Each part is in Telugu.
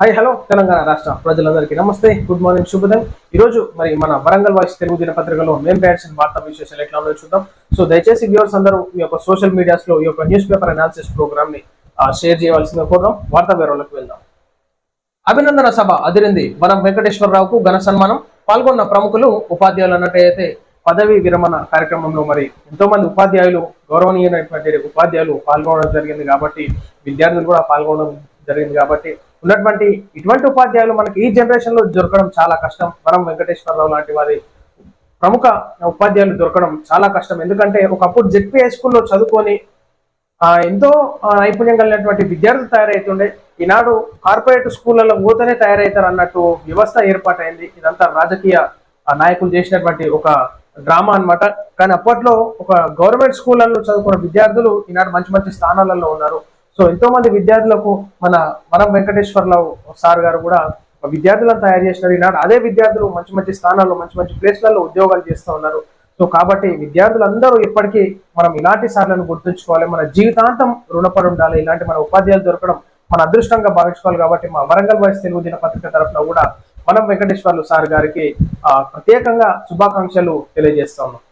హాయ్ హలో తెలంగాణ రాష్ట్ర ప్రజలందరికీ నమస్తే. గుడ్ మార్నింగ్ శుభోదయం. ఈ రోజు మరి మన వరంగల్ వాయిస్ తెలుగు దినపత్రికలో మేము రాయాల్సిన వార్తా విశేషాలు ఎట్లా ఉన్నాయో చూద్దాం. సో దయచేసి వ్యూవర్స్ అందరూ మీ యొక్క సోషల్ మీడియాస్లో ఈ యొక్క న్యూస్ పేపర్ అనాలిసిస్ ప్రోగ్రామ్ని షేర్ చేయవలసిందిగా కోరుదాం. వార్తా వివరాలకు వెళ్దాం. అభినందన సభ అదిరింది. వనం వెంకటేశ్వరరావుకు ఘన సన్మానం. పాల్గొన్న ప్రముఖులు ఉపాధ్యాయులు అన్నట్టయితే పదవి విరమణ కార్యక్రమంలో మరి ఎంతో మంది ఉపాధ్యాయులు గౌరవనీయమైనటువంటి ఉపాధ్యాయులు పాల్గొనడం జరిగింది కాబట్టి విద్యార్థులు కూడా పాల్గొనడం జరిగింది కాబట్టి ఉన్నటువంటి ఇటువంటి ఉపాధ్యాయులు మనకి ఈ జనరేషన్లో దొరకడం చాలా కష్టం. వరం వెంకటేశ్వరరావు లాంటి వారి ప్రముఖ ఉపాధ్యాయులు దొరకడం చాలా కష్టం. ఎందుకంటే ఒకప్పుడు జెడ్పీ హై స్కూల్లో చదువుకొని ఆ ఎంతో నైపుణ్యం కలిగినటువంటి విద్యార్థులు తయారవుతుండే ఈనాడు కార్పొరేట్ స్కూళ్ళలో పోతేనే తయారవుతారు అన్నట్టు వ్యవస్థ ఏర్పాటైంది. ఇదంతా రాజకీయ నాయకులు చేసినటువంటి ఒక డ్రామా అన్నమాట. కానీ అప్పట్లో ఒక గవర్నమెంట్ స్కూళ్ళల్లో చదువుకున్న విద్యార్థులు ఈనాడు మంచి మంచి స్థానాలలో ఉన్నారు. సో ఎంతో మంది విద్యార్థులకు మన మనం వెంకటేశ్వరరావు సార్ గారు కూడా విద్యార్థులను తయారు చేసినారు. ఈనాడు అదే విద్యార్థులు మంచి మంచి స్థానాల్లో మంచి మంచి ప్లేస్లలో ఉద్యోగాలు చేస్తూ ఉన్నారు. సో కాబట్టి విద్యార్థులందరూ ఇప్పటికీ మనం ఇలాంటి సార్లను గుర్తుంచుకోవాలి. మన జీవితాంతం రుణపడి ఉండాలి ఇలాంటి మన ఉపాధ్యాయులు దొరకడం మన అదృష్టంగా భావించుకోవాలి కాబట్టి మా వరంగల్ వాయిస్ తెలుగు దినపత్రిక తరఫున కూడా మనం వెంకటేశ్వర్లు సార్ గారికి ప్రత్యేకంగా శుభాకాంక్షలు తెలియజేస్తా ఉన్నాం.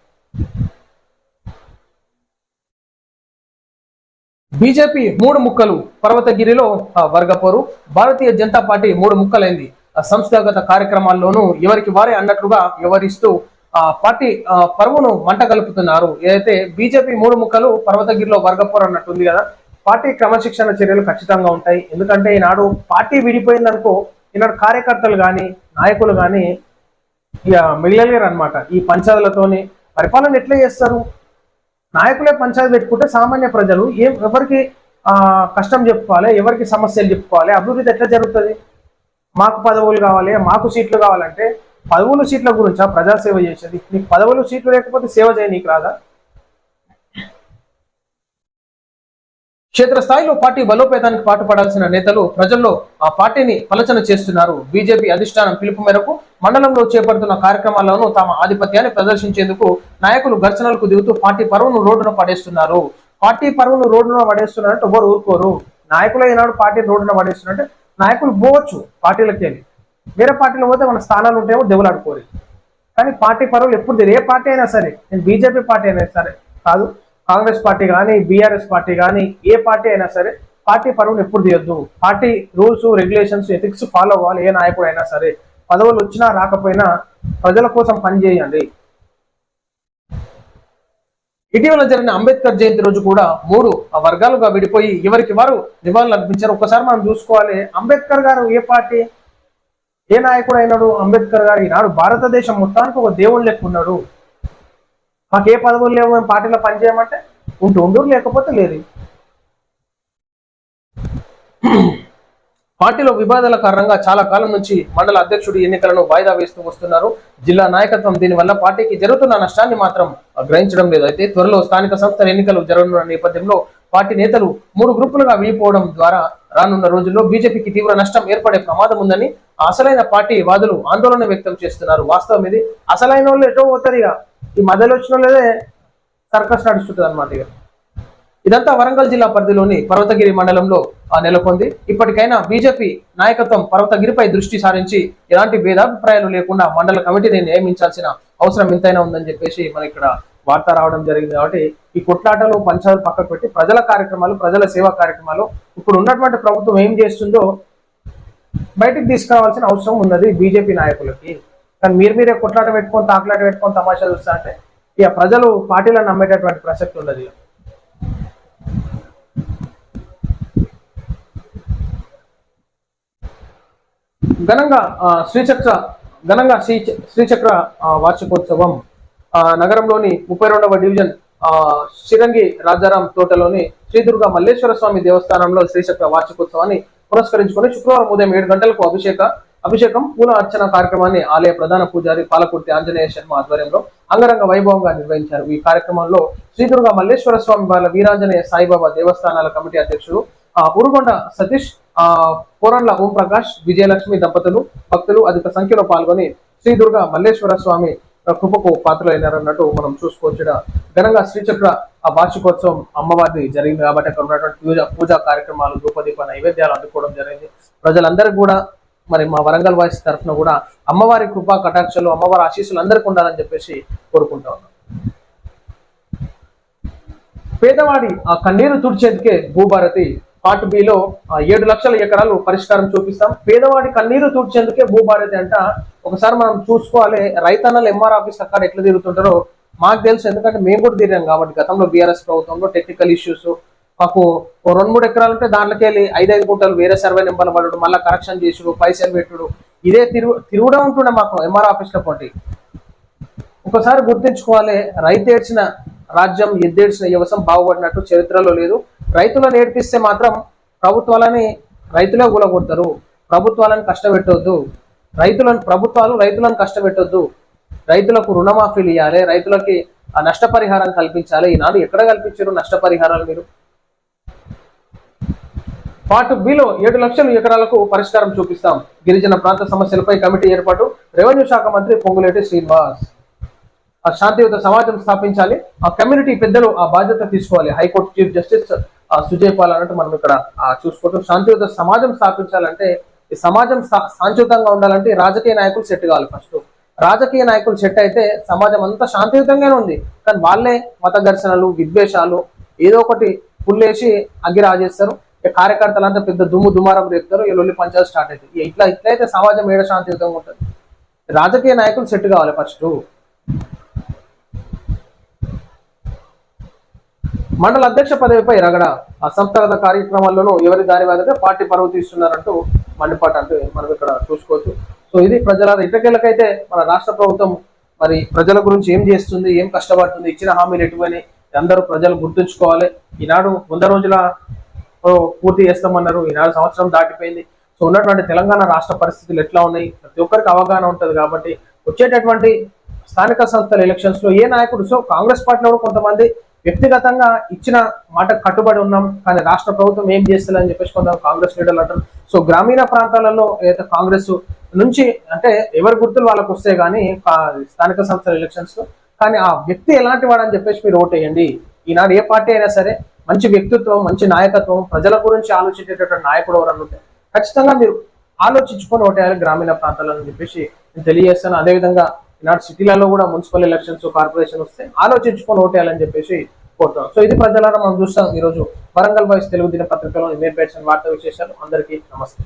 బీజేపీ మూడు ముక్కలు పర్వతగిరిలో ఆ, వర్గపోరు. భారతీయ జనతా పార్టీ మూడు ముక్కలైంది. ఆ, సంస్థాగత కార్యక్రమాల్లోనూ ఎవరికి వారే అన్నట్లుగా వ్యవహరిస్తూ ఆ పార్టీ ఆ, పరువును మంట కలుపుతున్నారు. ఏదైతే బీజేపీ మూడు ముక్కలు పర్వతగిరిలో వర్గపోరు అన్నట్టుంది కదా పార్టీ క్రమశిక్షణ చర్యలు ఖచ్చితంగా ఉంటాయి. ఎందుకంటే ఈనాడు పార్టీ విడిపోయిందనుకో ఈనాడు కార్యకర్తలు కానీ నాయకులు కానీ ఇక మిగిలలేరు అనమాట ఈ పంచాయతీలతోని పరిపాలన ఎట్లా చేస్తారు? నాయకులే పంచాయతీ పెట్టుకుంటే సామాన్య ప్రజలు ఏం ఎవరికి ఆ, కష్టం చెప్పుకోవాలి ఎవరికి సమస్యలు చెప్పుకోవాలి అభివృద్ధి ఎట్లా జరుగుతుంది? మాకు పదవులు కావాలి మాకు సీట్లు కావాలంటే పదవులు సీట్ల గురించా ప్రజాసేవ చేసేది? నీకు పదవులు సీట్లు లేకపోతే సేవ చేయ నీకు రాదా? క్షేత్రస్థాయిలో పార్టీ బలోపేతానికి పాటుపడాల్సిన నేతలు ప్రజల్లో ఆ పార్టీని పలచన చేస్తున్నారు. బీజేపీ అధిష్టానం పిలుపు మేరకు మండలంలో చేపడుతున్న కార్యక్రమాలను తమ ఆధిపత్యాన్ని ప్రదర్శించేందుకు నాయకులు ఘర్షణలకు దిగుతూ పార్టీ పరువును రోడ్డున పడేస్తున్నారు. పార్టీ పరువును రోడ్డున పడేస్తున్నారంటే ఎవరు ఊరుకోరు. నాయకులు ఈనాడు పార్టీ రోడ్డున పడేస్తున్నారంటే నాయకులు పోవచ్చు పార్టీలకి వెళ్ళి. వేరే పార్టీలో పోతే మన స్థానాలు ఉంటాయేమో దెబ్బలాడుకోరు. కానీ పార్టీ పరువులు ఎప్పుడు తెలియదు. ఏ పార్టీ అయినా సరే నేను బీజేపీ పార్టీ అయినా సరే కాదు. కాంగ్రెస్ పార్టీ కానీ బీఆర్ఎస్ పార్టీ కానీ ఏ పార్టీ అయినా సరే పార్టీ పరువును ఎప్పుడు తీయొద్దు. Party rules regulations ethics follow అవ్వాలి ఏ నాయకుడు అయినా సరే. పదవులు వచ్చినా రాకపోయినా ప్రజల కోసం పనిచేయండి ఇటీవల జరిగిన అంబేద్కర్ జయంతి రోజు కూడా మూడు వర్గాలుగా విడిపోయి ఎవరికి వారు నివాళులు అర్పించారు? ఒకసారి మనం చూసుకోవాలి. అంబేద్కర్ గారు ఏ పార్టీ? ఏ నాయకుడు అయినాడు? అంబేద్కర్ గారు ఈనాడు భారతదేశం మొత్తానికి ఒక దేవుడు లెక్క ఉన్నాడు. మాకు ఏ పదవులు లేవు మేము పార్టీలో పనిచేయమంటే ఉంటూ ఉండరు లేకపోతే లేదు. పార్టీలో వివాదాల కారణంగా చాలా కాలం నుంచి మండల అధ్యక్షుడు ఎన్నికలను వాయిదా వేస్తూ వస్తున్నారు. జిల్లా నాయకత్వం దీనివల్ల పార్టీకి జరుగుతున్న నష్టాన్ని మాత్రం గ్రహించడం లేదు. అయితే త్వరలో స్థానిక సంస్థల ఎన్నికలు జరగనున్న నేపథ్యంలో పార్టీ నేతలు మూడు గ్రూపులుగా విడిపోవడం ద్వారా రానున్న రోజుల్లో బీజేపీకి తీవ్ర నష్టం ఏర్పడే ప్రమాదం ఉందని అసలైన పార్టీ వాదులు ఆందోళన వ్యక్తం చేస్తున్నారు. వాస్తవం ఇది. అసలైన వాళ్ళు ఎటో పోతారు ఈ మధ్యలో వచ్చిన వాళ్ళదే సర్కస్ నడుస్తుంటుంది అనమాట ఇక. ఇదంతా వరంగల్ జిల్లా పరిధిలోని పర్వతగిరి మండలంలో ఆ, నెలకొంది. ఇప్పటికైనా బీజేపీ నాయకత్వం పర్వతగిరిపై దృష్టి సారించి ఎలాంటి భేదాభిప్రాయాలు లేకుండా మండల కమిటీని నియమించాల్సిన అవసరం ఎంతైనా ఉందని చెప్పేసి మన ఇక్కడ వార్త రావడం జరిగింది కాబట్టి ఈ కొట్లాటలు పంచాలు పక్కకు పెట్టి ప్రజల కార్యక్రమాలు ప్రజల సేవా కార్యక్రమాలు ఇప్పుడు ఉన్నటువంటి ప్రభుత్వం ఏం చేస్తుందో బయటికి తీసుకురావాల్సిన అవసరం ఉన్నది బీజేపీ నాయకులకి. కానీ మీరు మీరే కొట్లాట పెట్టుకొని తాకులాట పెట్టుకొని తమాషా చూస్తా అంటే ఇక ప్రజలు పార్టీలను నమ్మేటటువంటి ప్రసక్తి ఉండదు ఇక. ఘనంగా శ్రీచక్ర ఘనంగా శ్రీ శ్రీచక్ర ఆ, వార్షికోత్సవం ఆ, నగరంలోని ముప్పై రెండవ డివిజన్ ఆ, శిరంగి రాజారాం తోటలోని శ్రీదుర్గ మల్లేశ్వర స్వామి దేవస్థానంలో శ్రీచక్ర వార్షికోత్సవాన్ని పురస్కరించుకొని శుక్రవారం ఉదయం ఏడు గంటలకు అభిషేక అభిషేకం పూల అర్చన కార్యక్రమాన్ని ఆలయ ప్రధాన పూజారి పాలకుర్తి ఆంజనేయ శర్మ ఆధ్వర్యంలో అంగరంగ వైభవంగా నిర్వహించారు. ఈ కార్యక్రమంలో శ్రీదుర్గ మల్లేశ్వర స్వామి వాళ్ళ వీరాంజనేయ సాయిబాబా దేవస్థానాల కమిటీ అధ్యక్షుడు ఆ ఉరుగొండ సతీష్ ఆ పోరండ్ల ఓంప్రకాష్ విజయలక్ష్మి దంపతులు భక్తులు అధిక సంఖ్యలో పాల్గొని శ్రీ దుర్గా మల్లేశ్వర స్వామి కృపకు పాత్రలైనారన్నట్టు మనం చూసుకోవచ్చు ఘనంగా శ్రీచక్ర ఆ వార్షికోత్సవం అమ్మవారిది జరిగింది కాబట్టి అక్కడ ఉన్నటువంటి పూజ పూజా కార్యక్రమాలు రూపదీప నైవేద్యాలు అందుకోవడం జరిగింది. ప్రజలందరికీ కూడా మరి మా వరంగల్ వాయిస్ తరఫున కూడా అమ్మవారి కృపా కటాక్షలు అమ్మవారి ఆశీస్సులు అందరికీ ఉండాలని చెప్పేసి కోరుకుంటా ఉన్నాం. పేదవాడి ఆ కన్నీరు తుడిచేందుకే భూభారతి పార్ట్ బిలో ఏడు లక్షల ఎకరాలు పరిష్కారం చూపిస్తాం. పేదవాడి కన్నీరు తుడిచేందుకే భూభారతి అంట. ఒకసారి మనం చూసుకోవాలి రైతన్నలు ఎంఆర్ ఆఫీస్ అక్కడ ఎట్లా తిరుగుతుంటారో మాకు తెలుసు. ఎందుకంటే మేము కూడా తిరిగాం కాబట్టి గతంలో బీఆర్ఎస్ ప్రభుత్వంలో టెక్నికల్ ఇష్యూస్ మాకు ఓ రెండు మూడు ఎకరాలు ఉంటే దాంట్లోకి వెళ్ళి ఐదైదు గుంటలు వేరే సర్వే నెంబర్లు పడడు మళ్ళీ కరెక్షన్ చేసుడు పైసలు పెట్టుడు. ఇదే తిరుగు తిరుగుడే ఉంటుండే మాకు ఎంఆర్ ఆఫీస్లో పోటీ. ఒకసారి గుర్తించుకోవాలి రైతు ఏడ్చిన రాజ్యం ఎద్దేడ్చిన వ్యవసాయం బాగుపడినట్టు చరిత్రలో లేదు. రైతులను ఏడిపిస్తే మాత్రం ప్రభుత్వాలని రైతులే కూలగొడతారు ప్రభుత్వాలను కష్టపెట్టవద్దు రైతులను ప్రభుత్వాలు రైతులను కష్టపెట్టొద్దు. రైతులకు రుణమాఫీలు ఇవ్వాలి రైతులకి ఆ నష్టపరిహారం కల్పించాలి. ఈనాడు ఎక్కడ కల్పించారు నష్టపరిహారాలు మీరు? పార్ట్ బిలో ఏడు లక్షల ఎకరాలకు పరిష్కారం చూపిస్తాం. గిరిజన ప్రాంత సమస్యలపై కమిటీ ఏర్పాటు. రెవెన్యూ శాఖ మంత్రి పొంగులేటి శ్రీనివాస్. ఆ శాంతియుత సమాజం స్థాపించాలి. ఆ కమ్యూనిటీ పెద్దలు ఆ బాధ్యత తీసుకోవాలి. హైకోర్టు చీఫ్ జస్టిస్ ఆ, సుజయ్ పాల్ అన్నట్టు మనం ఇక్కడ చూసుకుంటాం. శాంతియుత సమాజం స్థాపించాలంటే ఈ సమాజం శాంతియుతంగా ఉండాలంటే రాజకీయ నాయకులు సెట్ కావాలి ఫస్ట్. రాజకీయ నాయకులు సెట్ అయితే సమాజం అంతా శాంతియుతంగానే ఉంది. కానీ వాళ్ళే మత ఘర్షణలు విద్వేషాలు ఏదో ఒకటి పుల్లేసి అగ్గిరాజేస్తారు. రాజేస్తారు కార్యకర్తలంతా పెద్ద దుమ్ము దుమారం రేపుతారు ఈ లొల్లి పంచాయతీ స్టార్ట్ అవుతుంది ఇట్లా ఇట్లయితే సమాజం ఏడ శాంతియుతంగా ఉంటుంది? రాజకీయ నాయకులు సెట్ కావాలి ఫస్ట్. మండల అధ్యక్ష పదవిపై రగడ. అసంస్థాగత కార్యక్రమాల్లోనూ ఎవరి దారి వారిగా పార్టీ పరువు తీస్తున్నారంటూ మండిపాట అంటే మనం ఇక్కడ చూసుకోవచ్చు. సో ఇది ప్రజల ఇటకేలకైతే మన రాష్ట్ర ప్రభుత్వం మరి ప్రజల గురించి ఏం చేస్తుంది ఏం కష్టపడుతుంది ఇచ్చిన హామీలు ఎటువని అందరూ ప్రజలు గుర్తుంచుకోవాలి. ఈనాడు వంద రోజుల పూర్తి చేస్తామన్నారు. ఈనాడు సంవత్సరం దాటిపోయింది. సో ఉన్నటువంటి తెలంగాణ రాష్ట్ర పరిస్థితులు ఎట్లా ఉన్నాయి? ప్రతి ఒక్కరికి అవగాహన ఉంటుంది కాబట్టి వచ్చేటటువంటి స్థానిక సంస్థల ఎలక్షన్స్లో ఏ నాయకుడు సో కాంగ్రెస్ పార్టీలో కూడా కొంతమంది వ్యక్తిగతంగా ఇచ్చిన మాట కట్టుబడి ఉన్నాం. కానీ రాష్ట్ర ప్రభుత్వం ఏం చేస్తుందని చెప్పేసి కొంత కాంగ్రెస్ లీడర్లు అంటారు. సో గ్రామీణ ప్రాంతాలలో ఏదైతే కాంగ్రెస్ నుంచి అంటే ఎవరి గుర్తులు వాళ్ళకు వస్తే కానీ స్థానిక సంస్థల ఎలక్షన్స్ కానీ ఆ వ్యక్తి ఎలాంటి వాడని చెప్పేసి మీరు ఓటేయండి. ఈనాడు ఏ పార్టీ అయినా సరే మంచి వ్యక్తిత్వం మంచి నాయకత్వం ప్రజల గురించి ఆలోచించేటటువంటి నాయకుడు ఎవరన్నా ఉంటే ఖచ్చితంగా మీరు ఆలోచించుకొని ఓటేయాలి గ్రామీణ ప్రాంతాలను చెప్పేసి నేను తెలియజేస్తాను. అదేవిధంగా ఈనాడు సిటీలలో కూడా మున్సిపల్ ఎలక్షన్స్ కార్పొరేషన్ వస్తే ఆలోచించుకొని ఓటేయాలని చెప్పేసి కోరుతున్నాం సో ఇది ప్రజలారా మనం చూస్తాం. ఈరోజు వరంగల్ వాయిస్ తెలుగు దినపత్రికలో ఇమేజ్ వార్త విశేషాలు. అందరికీ నమస్తే.